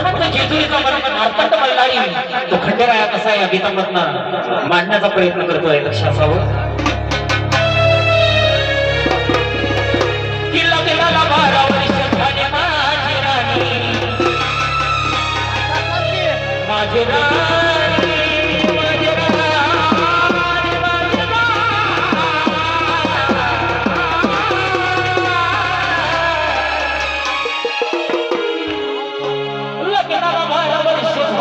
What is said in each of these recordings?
म्हणून तो तो खंडेराया कसा आहे अभितामधना मांडण्याचा प्रयत्न करतोय लक्षात असावं माझे राणी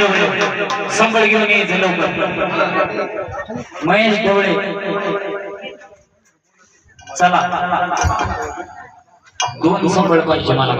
ढवळे संबळ घेऊन यायचं लवकर महेश ढवळे चला. दोन संबळ पाहिजे मला